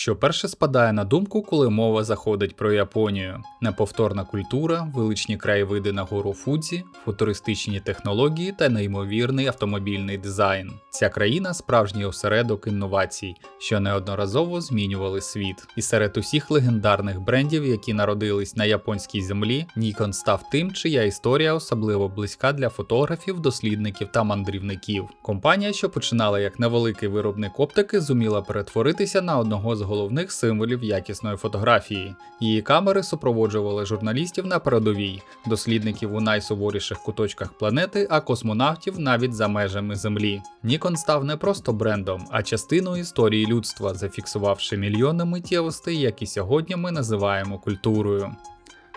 що перше спадає на думку, коли мова заходить про Японію: неповторна культура, величні краєвиди на гору Фудзі, футуристичні технології та неймовірний автомобільний дизайн. Ця країна справжній осередок інновацій, що неодноразово змінювали світ. І серед усіх легендарних брендів, які народились на японській землі, Nikon став тим, чия історія особливо близька для фотографів, дослідників та мандрівників. Компанія, що починала як невеликий виробник оптики, зуміла перетворитися на одного з головних символів якісної фотографії. Її камери супроводжували журналістів на передовій, дослідників у найсуворіших куточках планети, а космонавтів навіть за межами Землі. Нікон став не просто брендом, а частиною історії людства, зафіксувавши мільйони миттєвостей, які сьогодні ми називаємо культурою.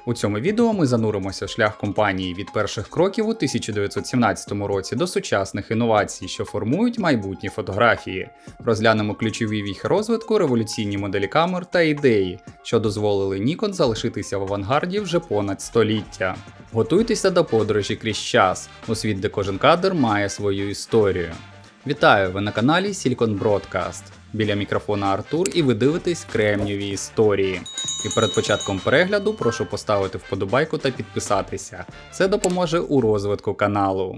У цьому відео ми зануримося в шлях компанії від перших кроків у 1917 році до сучасних інновацій, що формують майбутні фотографії. Розглянемо ключові віхи розвитку, революційні моделі камер та ідеї, що дозволили Nikon залишитися в авангарді вже понад століття. Готуйтеся до подорожі крізь час, у світ, де кожен кадр має свою історію. Вітаю! Ви на каналі Silicon Broadcast. Біля мікрофона Артур, і ви дивитесь кремніві історії. І перед початком перегляду прошу поставити вподобайку та підписатися. Це допоможе у розвитку каналу.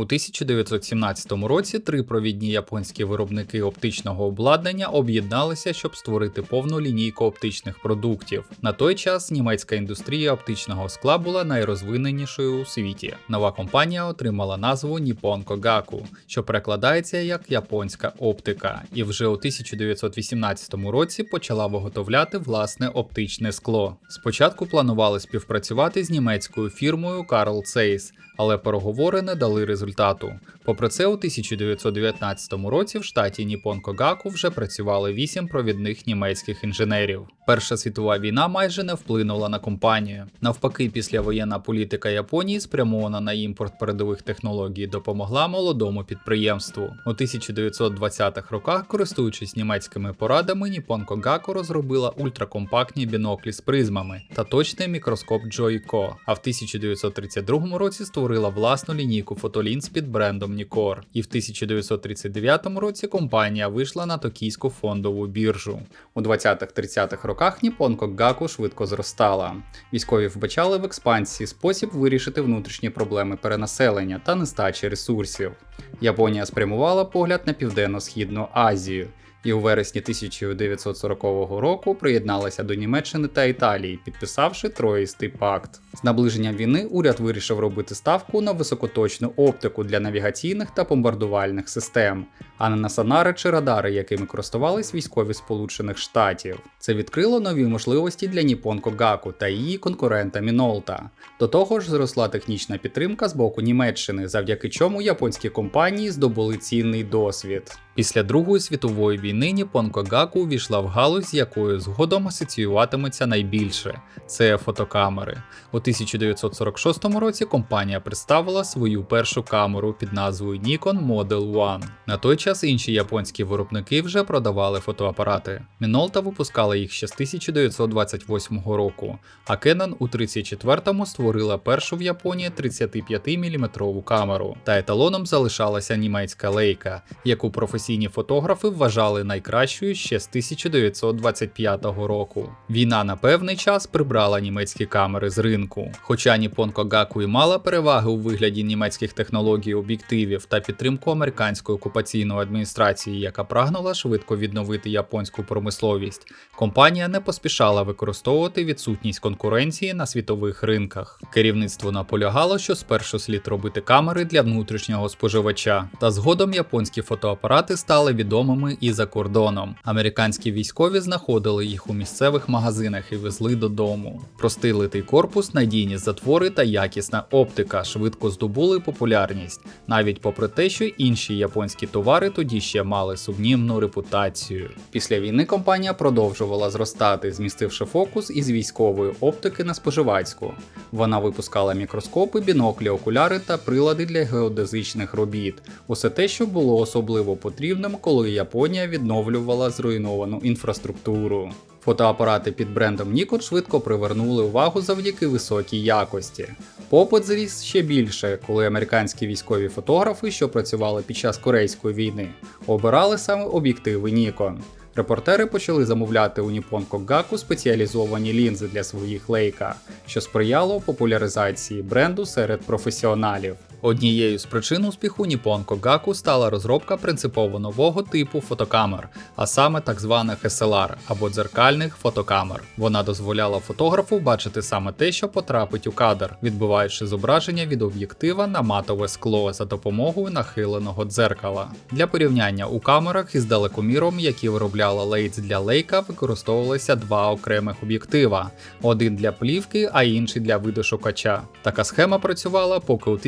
У 1917 році три провідні японські виробники оптичного обладнання об'єдналися, щоб створити повну лінійку оптичних продуктів. На той час німецька індустрія оптичного скла була найрозвиненішою у світі. Нова компанія отримала назву Nippon Kogaku, що перекладається як японська оптика, і вже у 1918 році почала виготовляти власне оптичне скло. Спочатку планували співпрацювати з німецькою фірмою Carl Zeiss, але переговори не дали результату. Попри це, у 1919 році в штаті Nippon Kogaku вже працювали вісім провідних німецьких інженерів. Перша світова війна майже не вплинула на компанію. Навпаки, післявоєнна політика Японії, спрямована на імпорт передових технологій, допомогла молодому підприємству. У 1920-х роках, користуючись німецькими порадами, Nippon Kogaku розробила ультракомпактні біноклі з призмами та точний мікроскоп Joico, а в 1932 році створила власну лінійку фотолінз під брендом Нікор, І в 1939 році компанія вийшла на токійську фондову біржу. У 20-30-х роках Nippon Kogaku швидко зростала. Військові вбачали в експансії спосіб вирішити внутрішні проблеми перенаселення та нестачі ресурсів. Японія спрямувала погляд на південно-східну Азію. І у вересні 1940 року приєдналася до Німеччини та Італії, підписавши Троїстий пакт. З наближенням війни уряд вирішив робити ставку на високоточну оптику для навігаційних та бомбардувальних систем, а не на сонари чи радари, якими користувались військові Сполучених Штатів. Це відкрило нові можливості для Nippon Kogaku та її конкурента Minolta. До того ж, зросла технічна підтримка з боку Німеччини, завдяки чому японські компанії здобули цінний досвід. Після Другої світової війни Nippon Kogaku увійшла в галузь, з якою згодом асоціюватиметься найбільше це фотокамери. У 1946 році компанія представила свою першу камеру під назвою Nikon Model One. На той час інші японські виробники вже продавали фотоапарати. Minolta випускала їх ще з 1928 року, а Canon у 34-му створила першу в Японії 35-мм камеру. Та еталоном залишалася німецька лейка, яку професійні фотографи вважали найкращою ще з 1925 року. Війна на певний час прибрала німецькі камери з ринку. Хоча Nippon Kogaku і мала переваги у вигляді німецьких технологій об'єктивів та підтримку американської окупаційної адміністрації, яка прагнула швидко відновити японську промисловість, компанія не поспішала використовувати відсутність конкуренції на світових ринках. Керівництво наполягало, що спершу слід робити камери для внутрішнього споживача, та згодом японські фотоапарати стали відомими і за кордоном. Американські військові знаходили їх у місцевих магазинах і везли додому. Простий литий корпус, надійні затвори та якісна оптика швидко здобули популярність, навіть попри те, що інші японські товари тоді ще мали сумнівну репутацію. Після війни компанія продовжувала продовжувала зростати, змістивши фокус із військової оптики на споживацьку. Вона випускала мікроскопи, біноклі, окуляри та прилади для геодезичних робіт. Усе те, що було особливо потрібним, коли Японія відновлювала зруйновану інфраструктуру. Фотоапарати під брендом Nikon швидко привернули увагу завдяки високій якості. Попит зріс ще більше, коли американські військові фотографи, що працювали під час Корейської війни, обирали саме об'єктиви Nikon. Репортери почали замовляти у Nippon Kogaku спеціалізовані лінзи для своїх лейка, що сприяло популяризації бренду серед професіоналів. Однією з причин успіху Nippon Kogaku стала розробка принципово нового типу фотокамер, а саме так званих SLR або дзеркальних фотокамер. Вона дозволяла фотографу бачити саме те, що потрапить у кадр, відбиваючи зображення від об'єктива на матове скло за допомогою нахиленого дзеркала. Для порівняння у камерах із далекоміром, які виробляла Leitz для лейка, використовувалися два окремих об'єктива: один для плівки, а інший для видошукача. Така схема працювала, поки у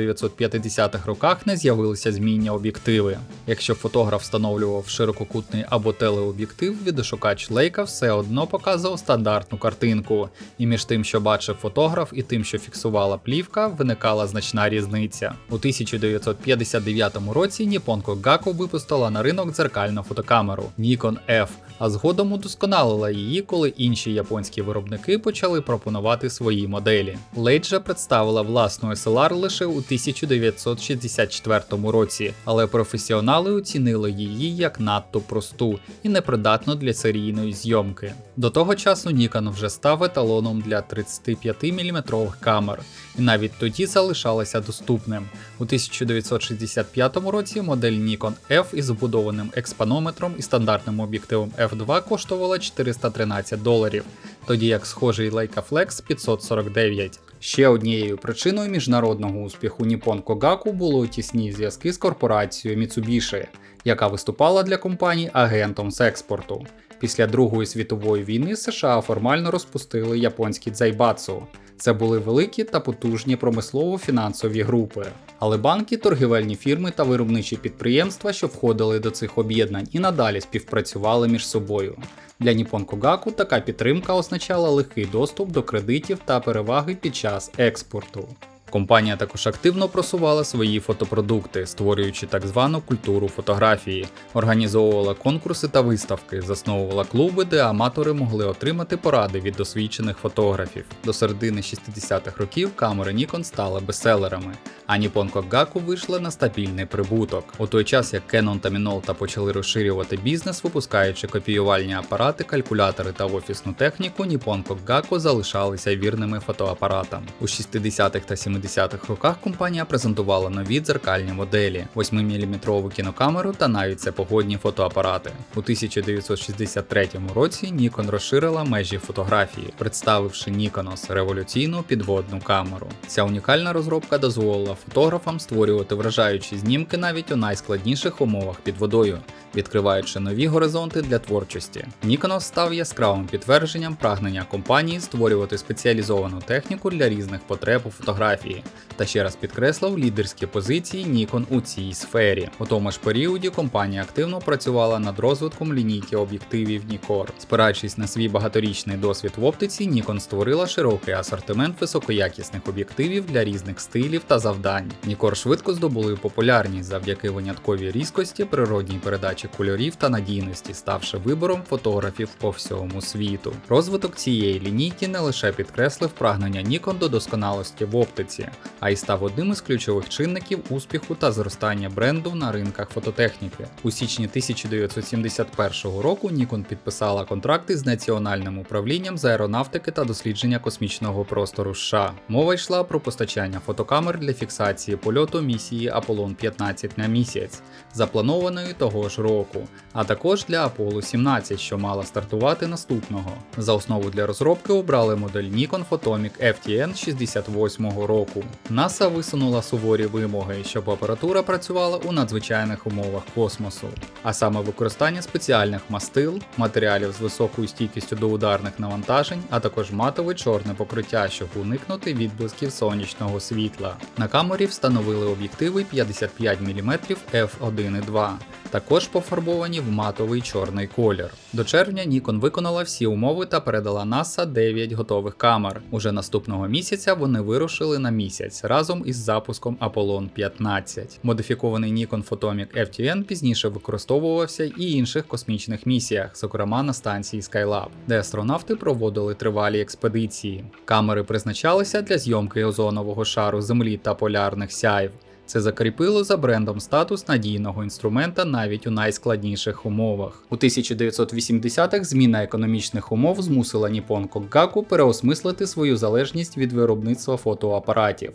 1950-х роках не з'явилися змінні об'єктиви. Якщо фотограф встановлював ширококутний або телеоб'єктив, відошукач лейка все одно показував стандартну картинку, і між тим, що бачив фотограф, і тим, що фіксувала плівка, виникала значна різниця. У 1959 році Nippon Kogaku випустила на ринок дзеркальну фотокамеру Nikon F, а згодом удосконалила її, коли інші японські виробники почали пропонувати свої моделі. Же представила власну SLR лише у 1964 році, але професіонали оцінили її як надто просту і непридатну для серійної зйомки. До того часу Nikon вже став еталоном для 35-мм камер, і навіть тоді залишалася доступним. У 1965 році модель Nikon F із вбудованим експанометром і стандартним об'єктивом F2 коштувала 413 доларів, тоді як схожий Leica Flex 549. Ще однією причиною міжнародного успіху Nippon Kogaku було тісні зв'язки з корпорацією Mitsubishi, яка виступала для компаній агентом з експорту. Після Другої світової війни США формально розпустили японські дзайбацу. Це були великі та потужні промислово-фінансові групи. Але банки, торгівельні фірми та виробничі підприємства, що входили до цих об'єднань, і надалі співпрацювали між собою. Для Nippon Kogaku така підтримка означала легкий доступ до кредитів та переваги під час експорту. Компанія також активно просувала свої фотопродукти, створюючи так звану культуру фотографії, організовувала конкурси та виставки, засновувала клуби, де аматори могли отримати поради від досвідчених фотографів. До середини 60-х років камери Nikon стали бестселерами, а Nippon Kogaku вийшли на стабільний прибуток. У той час як Canon та Minolta почали розширювати бізнес, випускаючи копіювальні апарати, калькулятори та офісну техніку, Nippon Kogaku залишалися вірними фотоапаратам. У 60-х та 70-х роках компанія презентувала нові дзеркальні моделі, 8-мм кінокамеру та навіть всепогодні фотоапарати. У 1963 році Nikon розширила межі фотографії, представивши Nikonos революційну підводну камеру. Ця унікальна розробка дозволила фотографам створювати вражаючі знімки навіть у найскладніших умовах під водою, відкриваючи нові горизонти для творчості. Nikonos став яскравим підтвердженням прагнення компанії створювати спеціалізовану техніку для різних потреб у фотографії, та ще раз підкреслив лідерські позиції Nikon у цій сфері. У тому ж періоді компанія активно працювала над розвитком лінійки об'єктивів Nikkor. Спираючись на свій багаторічний досвід в оптиці, Nikon створила широкий асортимент високоякісних об'єктивів для різних стилів та завдань. Nikkor швидко здобули популярність завдяки винятковій різкості, природній передачі кольорів та надійності, ставши вибором фотографів по всьому світу. Розвиток цієї лінійки не лише підкреслив прагнення Nikon до досконалості в оптиці, а й став одним із ключових чинників успіху та зростання бренду на ринках фототехніки. У січні 1971 року Nikon підписала контракти з Національним управлінням з аеронавтики та дослідження космічного простору США. Мова йшла про постачання фотокамер для фіксації польоту місії Аполлон 15 на місяць, запланованої того ж року, а також для Apollo 17, що мала стартувати наступного. За основу для розробки обрали модель Nikon Photomic FTN 68 року. Року. НАСА висунула суворі вимоги, щоб апаратура працювала у надзвичайних умовах космосу, а саме використання спеціальних мастил, матеріалів з високою стійкістю до ударних навантажень, а також матове чорне покриття, щоб уникнути відблисків сонячного світла. На камері встановили об'єктиви 55 мм f1.2, також пофарбовані в матовий чорний колір. До червня Nikon виконала всі умови та передала NASA 9 готових камер. Уже наступного місяця вони вирушили на місяць разом із запуском Аполлон 15. Модифікований Nikon Photomic FTN пізніше використовувався і інших космічних місіях, зокрема на станції Skylab, де астронавти проводили тривалі експедиції. Камери призначалися для зйомки озонового шару Землі та полярних сяйв. Це закріпило за брендом статус надійного інструмента навіть у найскладніших умовах. У 1980-х зміна економічних умов змусила Nippon Kogaku переосмислити свою залежність від виробництва фотоапаратів.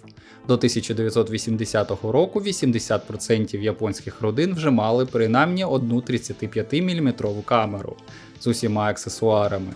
До 1980 року 80% японських родин вже мали принаймні одну 35-мм камеру з усіма аксесуарами.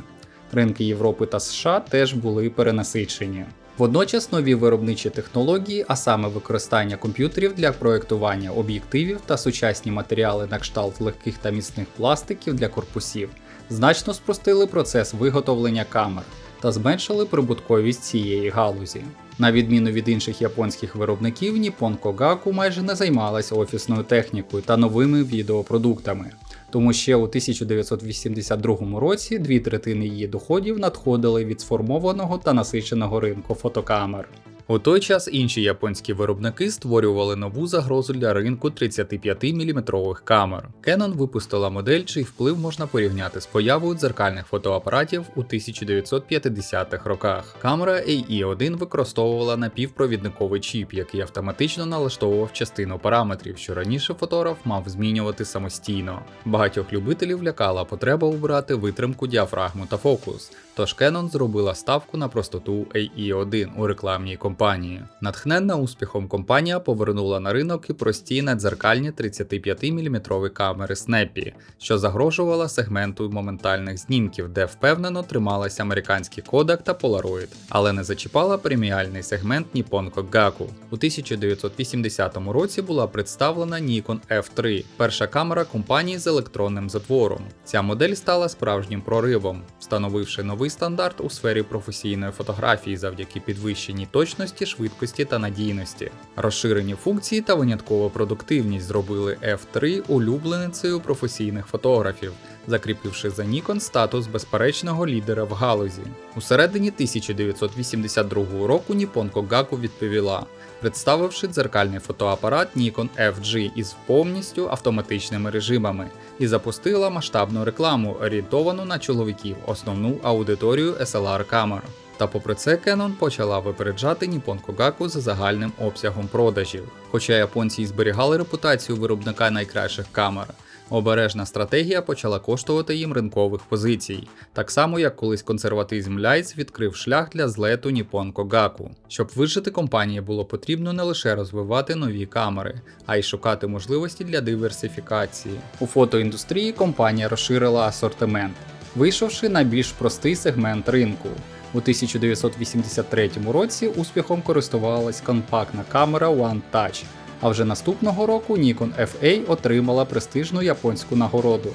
Ринки Європи та США теж були перенасичені. Водночас нові виробничі технології, а саме використання комп'ютерів для проєктування об'єктивів та сучасні матеріали на кшталт легких та міцних пластиків для корпусів, значно спростили процес виготовлення камер та зменшили прибутковість цієї галузі. На відміну від інших японських виробників, Nippon Kogaku майже не займалась офісною технікою та новими відеопродуктами. Тому ще у 1982 році дві третини її доходів надходили від сформованого та насиченого ринку фотокамер. У той час інші японські виробники створювали нову загрозу для ринку 35-мм камер. Canon випустила модель, чий вплив можна порівняти з появою дзеркальних фотоапаратів у 1950-х роках. Камера AE1 використовувала напівпровідниковий чіп, який автоматично налаштовував частину параметрів, що раніше фотограф мав змінювати самостійно. Багатьох любителів лякала потреба убрати витримку діафрагму та фокус. Тож Canon зробила ставку на простоту AE1 у рекламній компанії. Натхненна успіхом компанія повернула на ринок і прості надзеркальні 35-мм камери Snappy, що загрожувала сегменту моментальних знімків, де впевнено трималися американський Kodak та Polaroid, але не зачіпала преміальний сегмент Nippon Kogaku. У 1980 році була представлена Nikon F3, перша камера компанії з електронним затвором. Ця модель стала справжнім проривом, встановивши новий стандарт у сфері професійної фотографії завдяки підвищеній точності, швидкості та надійності. Розширені функції та виняткова продуктивність зробили F3 улюбленицею професійних фотографів, закріпивши за Nikon статус безперечного лідера в галузі. У середині 1982 року Nippon Kogaku відповіла, представивши дзеркальний фотоапарат Nikon FG із повністю автоматичними режимами, і запустила масштабну рекламу, орієнтовану на чоловіків, основну аудиторію SLR камер. Та попри це Canon почала випереджати Nippon Kogaku за загальним обсягом продажів. Хоча японці і зберігали репутацію виробника найкращих камер, обережна стратегія почала коштувати їм ринкових позицій, так само як колись консерватизм Лайц відкрив шлях для злету Nippon Kogaku. Щоб вижити компанії було потрібно не лише розвивати нові камери, а й шукати можливості для диверсифікації. У фотоіндустрії компанія розширила асортимент, вийшовши на більш простий сегмент ринку. У 1983 році успіхом користувалась компактна камера One Touch, а вже наступного року Nikon FA отримала престижну японську нагороду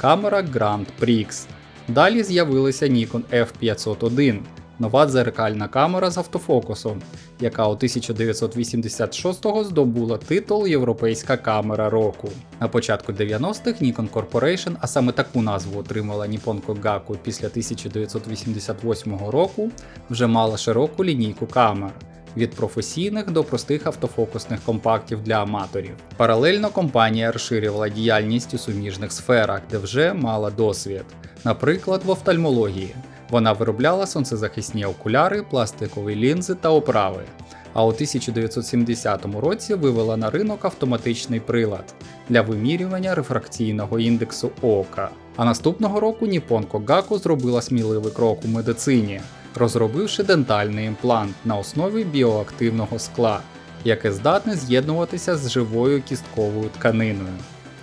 камера Grand Prix. Далі з'явилася Nikon F501, нова дзеркальна камера з автофокусом, яка у 1986-го здобула титул Європейська камера року. На початку 90-х Nikon Corporation, а саме таку назву отримала Nippon Kogaku після 1988 року, вже мала широку лінійку камер. Від професійних до простих автофокусних компактів для аматорів. Паралельно компанія розширювала діяльність у суміжних сферах, де вже мала досвід, наприклад, в офтальмології. Вона виробляла сонцезахисні окуляри, пластикові лінзи та оправи. А у 1970 році вивела на ринок автоматичний прилад для вимірювання рефракційного індексу ока. А наступного року Nippon Kogaku зробила сміливий крок у медицині, розробивши дентальний імплант на основі біоактивного скла, яке здатне з'єднуватися з живою кістковою тканиною.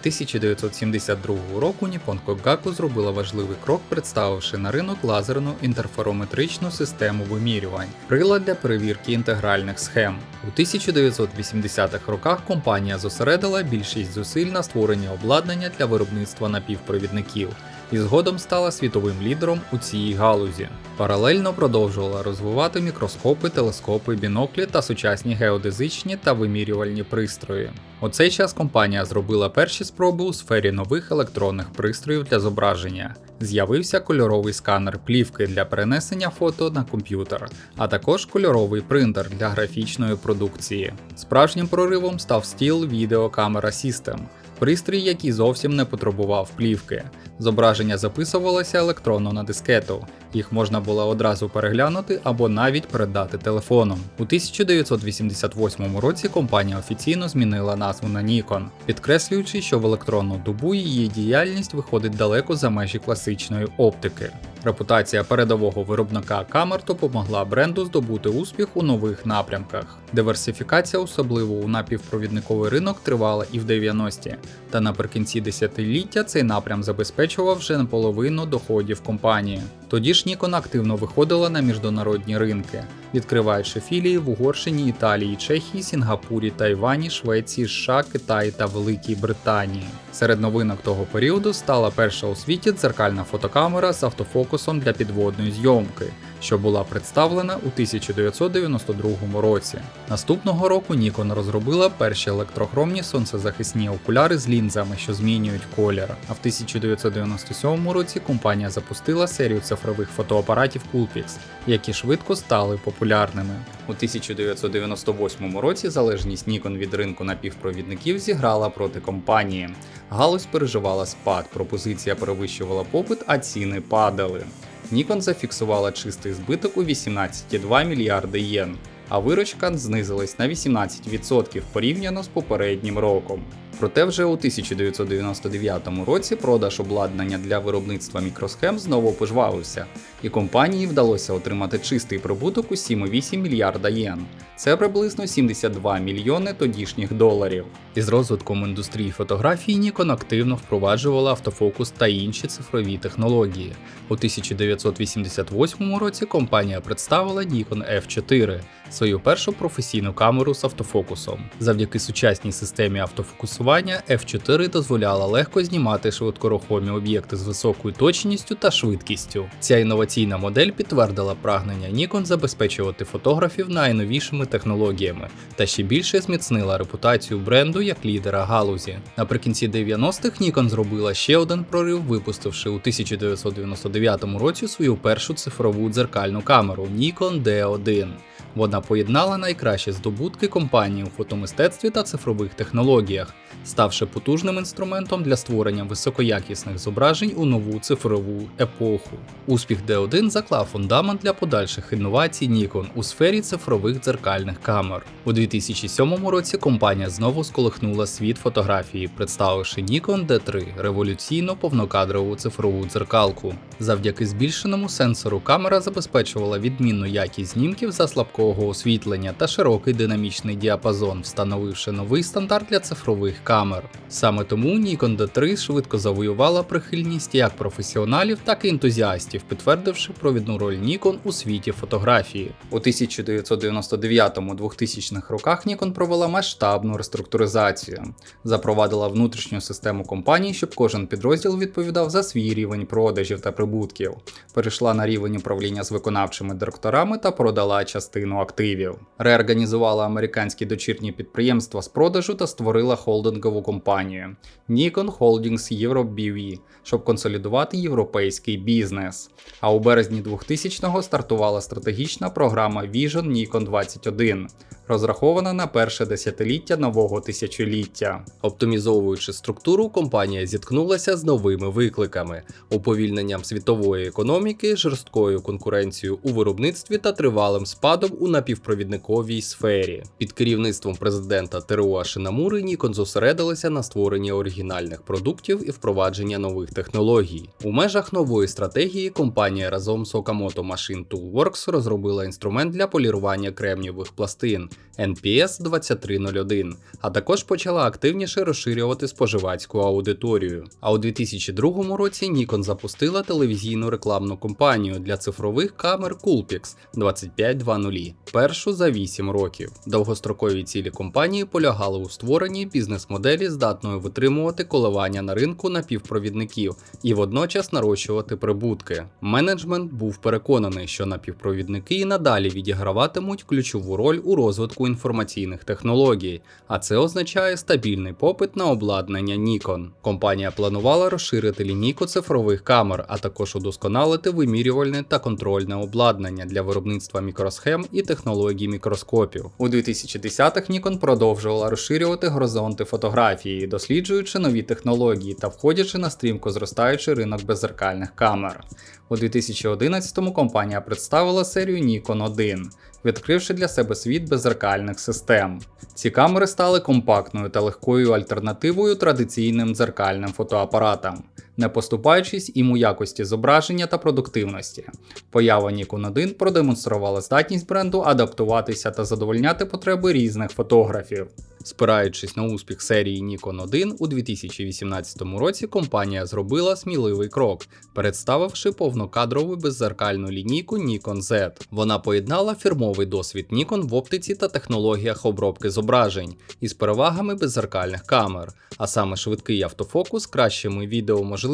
1972 року Nippon Kogaku зробила важливий крок, представивши на ринок лазерну інтерферометричну систему вимірювань, прилад для перевірки інтегральних схем. У 1980-х роках компанія зосередила більшість зусиль на створенні обладнання для виробництва напівпровідників і згодом стала світовим лідером у цій галузі. Паралельно продовжувала розвивати мікроскопи, телескопи, біноклі та сучасні геодезичні та вимірювальні пристрої. У цей час компанія зробила перші спроби у сфері нових електронних пристроїв для зображення. З'явився кольоровий сканер плівки для перенесення фото на комп'ютер, а також кольоровий принтер для графічної продукції. Справжнім проривом став стіл відеокамера System, пристрій, який зовсім не потребував плівки. Зображення записувалося електронно на дискету, їх можна було одразу переглянути або навіть передати телефоном. У 1988 році компанія офіційно змінила назву на Nikon, підкреслюючи, що в електронну добу її діяльність виходить далеко за межі класичної оптики. Репутація передового виробника камер допомогла бренду здобути успіх у нових напрямках. Диверсифікація, особливо у напівпровідниковий ринок, тривала і в 90-ті, та наприкінці десятиліття цей напрям забезпечував вже наполовину доходів компанії. Тоді ж Нікон активно виходила на міжнародні ринки, відкриваючи філії в Угорщині, Італії, Чехії, Сінгапурі, Тайвані, Швеції, США, Китаї та Великій Британії. Серед новинок того періоду стала перша у світі дзеркальна фотокамера з автофокусом для підводної зйомки, що була представлена у 1992 році. Наступного року Nikon розробила перші електрохромні сонцезахисні окуляри з лінзами, що змінюють колір. А в 1997 році компанія запустила серію цифрових фотоапаратів Coolpix, які швидко стали популярними. У 1998 році залежність Nikon від ринку напівпровідників зіграла проти компанії. Галузь переживала спад, пропозиція перевищувала попит, а ціни падали. Nikon зафіксувала чистий збиток у 18,2 мільярди єн, а виручка знизилась на 18% порівняно з попереднім роком. Проте вже у 1999 році продаж обладнання для виробництва мікросхем знову пожвавився, і компанії вдалося отримати чистий прибуток у 7,8 мільярда єн. Це приблизно 72 мільйони тодішніх доларів. Із розвитком індустрії фотографії Nikon активно впроваджувала автофокус та інші цифрові технології. У 1988 році компанія представила Nikon F4, свою першу професійну камеру з автофокусом. Завдяки сучасній системі автофокусування F4 дозволяла легко знімати швидкорухомі об'єкти з високою точністю та швидкістю. Ця інноваційна модель підтвердила прагнення Nikon забезпечувати фотографів найновішими технологіями та ще більше зміцнила репутацію бренду як лідера галузі. Наприкінці 90-х Nikon зробила ще один прорив, випустивши у 1999 році свою першу цифрову дзеркальну камеру Nikon D1. Вона поєднала найкращі здобутки компанії у фотомистецтві та цифрових технологіях, ставши потужним інструментом для створення високоякісних зображень у нову цифрову епоху. Успіх D1 заклав фундамент для подальших інновацій Nikon у сфері цифрових дзеркальних камер. У 2007 році компанія знову сколихнула світ фотографії, представивши Nikon D3 революційну повнокадрову цифрову дзеркалку. Завдяки збільшеному сенсору камера забезпечувала відмінну якість знімків за слабкого освітлення та широкий динамічний діапазон, встановивши новий стандарт для цифрових камер. Саме тому Nikon D3 швидко завоювала прихильність як професіоналів, так і ентузіастів, підтвердивши провідну роль Nikon у світі фотографії. У 1999-2000 роках Nikon провела масштабну реструктуризацію, запровадила внутрішню систему компаній, щоб кожен підрозділ відповідав за свій рівень продажів та прибутків, перейшла на рівень управління з виконавчими директорами та продала частину активів, реорганізувала американські дочірні підприємства з продажу та створила холдингову компанію Nikon Holdings Europe BV, щоб консолідувати європейський бізнес. А у березні 2000-го стартувала стратегічна програма Vision Nikon 21, розрахована на перше десятиліття нового тисячоліття. Оптимізовуючи структуру, компанія зіткнулася з новими викликами: уповільненням світової економіки, жорсткою конкуренцією у виробництві та тривалим спадом у напівпровідниковій сфері. Під керівництвом президента Теруа Шинамури Nikon зосередилася на створенні оригінальних продуктів і впровадження нових технологій. У межах нової стратегії компанія разом з Okamoto Machine Toolworks розробила інструмент для полірування кремнівих пластин, NPS 2301, а також почала активніше розширювати споживацьку аудиторію. А у 2002 році Nikon запустила телевізійну рекламну кампанію для цифрових камер Coolpix 2520, першу за 8 років. Довгострокові цілі компанії полягали у створенні бізнес-моделі, здатної витримувати коливання на ринку напівпровідників і водночас нарощувати прибутки. Менеджмент був переконаний, що напівпровідники і надалі відіграватимуть ключову роль у розвитку інформаційних технологій, а це означає стабільний попит на обладнання Nikon. Компанія планувала розширити лінійку цифрових камер, а також удосконалити вимірювальне та контрольне обладнання для виробництва мікросхем і технологій мікроскопів. У 2010-х Nikon продовжувала розширювати горизонти фотографії, досліджуючи нові технології та входячи на стрімко зростаючий ринок беззеркальних камер. У 2011-му компанія представила серію Nikon 1, відкривши для себе світ беззеркальних систем. Ці камери стали компактною та легкою альтернативою традиційним дзеркальним фотоапаратам, не поступаючись їм у якості зображення та продуктивності. Поява Nikon 1 продемонструвала здатність бренду адаптуватися та задовольняти потреби різних фотографів. Спираючись на успіх серії Nikon 1, у 2018 році компанія зробила сміливий крок, представивши повнокадрову беззеркальну лінійку Nikon Z. Вона поєднала фірмовий досвід Nikon в оптиці та технологіях обробки зображень із перевагами беззеркальних камер, а саме швидкий автофокус, кращими відеоможливостями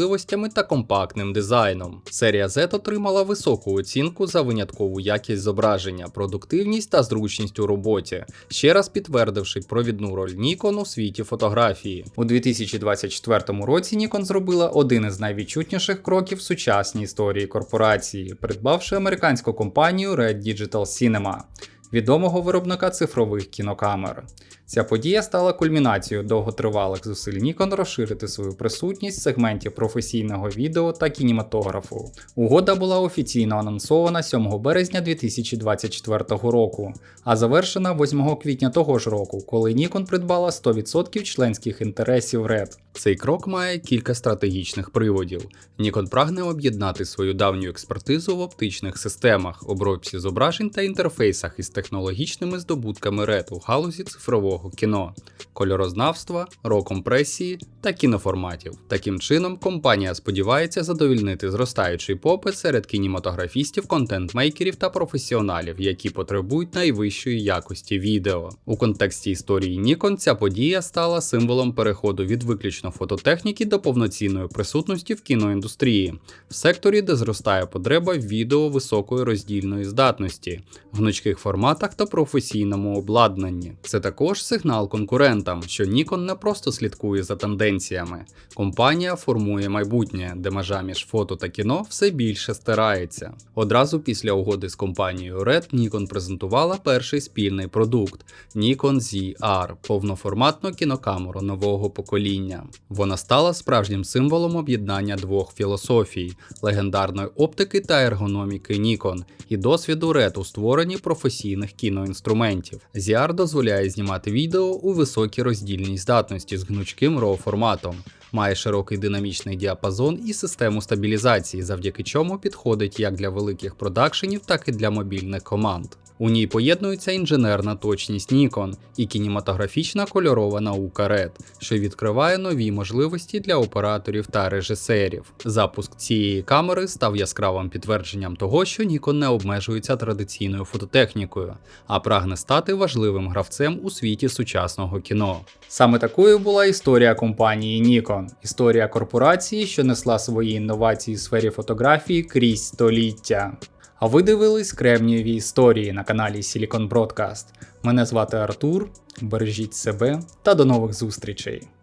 та компактним дизайном. Серія Z отримала високу оцінку за виняткову якість зображення, продуктивність та зручність у роботі, ще раз підтвердивши провідну роль Nikon у світі фотографії. У 2024 році Nikon зробила один із найвідчутніших кроків в сучасній історії корпорації, придбавши американську компанію Red Digital Cinema, відомого виробника цифрових кінокамер. Ця подія стала кульмінацією довготривалих зусиль Nikon розширити свою присутність в сегменті професійного відео та кінематографу. Угода була офіційно анонсована 7 березня 2024 року, а завершена 8 квітня того ж року, коли Nikon придбала 100% членських інтересів Red. Цей крок має кілька стратегічних приводів. Nikon прагне об'єднати свою давню експертизу в оптичних системах, обробці зображень та інтерфейсах із технологічними здобутками RED у галузі цифрового кіно, кольорознавства, ро-компресії та кіноформатів. Таким чином, компанія сподівається задовільнити зростаючий попит серед кінематографістів, контент-мейкерів та професіоналів, які потребують найвищої якості відео. У контексті історії Nikon ця подія стала символом переходу від виключно фототехніки до повноцінної присутності в кіноіндустрії, в секторі, де зростає потреба відео високої роздільної здатності, гнучких форматах та професійному обладнанні. Це також сигнал конкурентам, що Nikon не просто слідкує за тенденціями. Компанія формує майбутнє, де межа між фото та кіно все більше стирається. Одразу після угоди з компанією Red Nikon презентувала перший спільний продукт Nikon ZR – повноформатну кінокамеру нового покоління. Вона стала справжнім символом об'єднання двох філософій легендарної оптики та ергономіки Nikon і досвіду Red у створенні професійних кіноінструментів. ZR дозволяє знімати відео у високій роздільній здатності з гнучким RAW форматом. Має широкий динамічний діапазон і систему стабілізації, завдяки чому підходить як для великих продакшенів, так і для мобільних команд. У ній поєднується інженерна точність Nikon і кінематографічна кольорова наука RED, що відкриває нові можливості для операторів та режисерів. Запуск цієї камери став яскравим підтвердженням того, що Nikon не обмежується традиційною фототехнікою, а прагне стати важливим гравцем у світі сучасного кіно. Саме такою була історія компанії Nikon, історія корпорації, що несла свої інновації у сфері фотографії крізь століття. А ви дивились кремнієві історії на каналі Silicon Broadcast. Мене звати Артур. Бережіть себе та до нових зустрічей!